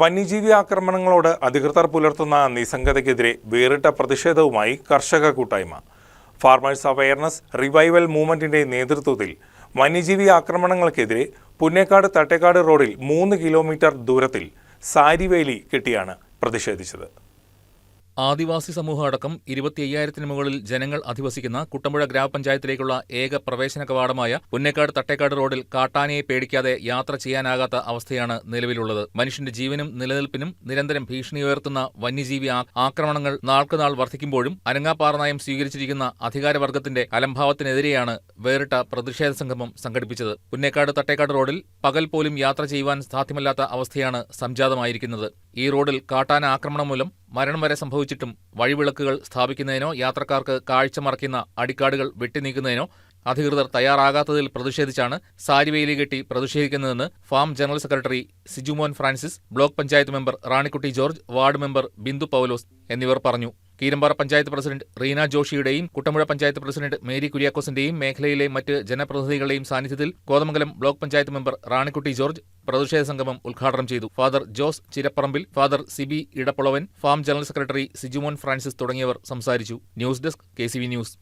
വന്യജീവി ആക്രമണങ്ങളോട് അധികൃതർ പുലർത്തുന്ന നിസ്സംഗതയ്ക്കെതിരെ വേറിട്ട പ്രതിഷേധവുമായി കർഷക കൂട്ടായ്മ. ഫാർമേഴ്സ് അവയർനെസ് റിവൈവൽ മൂവ്മെന്റിന്റെ നേതൃത്വത്തിൽ വന്യജീവി ആക്രമണങ്ങൾക്കെതിരെ പുന്നേക്കാട് തട്ടേക്കാട് റോഡിൽ മൂന്ന് കിലോമീറ്റർ ദൂരത്തിൽ സാരിവേലി കെട്ടിയാണ് പ്രതിഷേധിച്ചത്. ആദിവാസി സമൂഹം അടക്കം ഇരുപത്തി അയ്യായിരത്തിന് മുകളിൽ ജനങ്ങൾ അധിവസിക്കുന്ന കുട്ടമ്പുഴ ഗ്രാമപഞ്ചായത്തിലേക്കുള്ള ഏക പ്രവേശന കവാടമായ പുന്നേക്കാട് തട്ടേക്കാട് റോഡിൽ കാട്ടാനയെ പേടിക്കാതെ യാത്ര ചെയ്യാനാകാത്ത അവസ്ഥയാണ് നിലവിലുള്ളത്. മനുഷ്യന്റെ ജീവനും നിലനിൽപ്പിനും നിരന്തരം ഭീഷണി ഉയർത്തുന്ന വന്യജീവി ആക്രമണങ്ങൾ നാൾക്കുനാൾ വർദ്ധിക്കുമ്പോഴും അനങ്ങാപ്പാറ നയം സ്വീകരിച്ചിരിക്കുന്ന അധികാരവർഗത്തിന്റെ അലംഭാവത്തിനെതിരെയാണ് വേറിട്ട പ്രതിഷേധ സംഗമം സംഘടിപ്പിച്ചത്. പുന്നേക്കാട് തട്ടേക്കാട് റോഡിൽ പകൽ പോലും യാത്ര ചെയ്യുവാൻ സാധ്യമല്ലാത്ത അവസ്ഥയാണ് സംജാതമായിരിക്കുന്നത്. ഈ റോഡിൽ കാട്ടാന ആക്രമണം മൂലം മരണം വരെ സംഭവിച്ചിട്ടും വഴിവിളക്കുകൾ സ്ഥാപിക്കുന്നതിനോ യാത്രക്കാർക്ക് കാഴ്ച മറയ്ക്കുന്ന അടിക്കാടുകൾ വെട്ടിനീക്കുന്നതിനോ അധികൃതർ തയ്യാറാകാത്തതിൽ പ്രതിഷേധിച്ചാണ് സാരിവേലി കെട്ടി പ്രതിഷേധിക്കുന്നതെന്ന് farm general secretary Sijumon Francis block panchayat member Ranikutty George ward member Bindu Paulose എന്നിവർ പറഞ്ഞു. കീരമ്പാറ പഞ്ചായത്ത് പ്രസിഡന്റ് റീന ജോഷിയുടെയും കുട്ടമ്പുഴ പഞ്ചായത്ത് പ്രസിഡന്റ് മേരി കുര്യാക്കോസിന്റെയും മേഖലയിലെ മറ്റ് ജനപ്രതിനിധികളുടെയും സാന്നിധ്യത്തിൽ കോതമംഗലം ബ്ലോക്ക് പഞ്ചായത്ത് മെമ്പർ റാണിക്കുട്ടി ജോർജ് പ്രതിഷേധ സംഗമം ഉദ്ഘാടനം ചെയ്തു father Jose Chirapparambil father Sibi Edappulavan farm general secretary Sijumon Francis തുടങ്ങിയവർ സംസാരിച്ചു. News desk K news.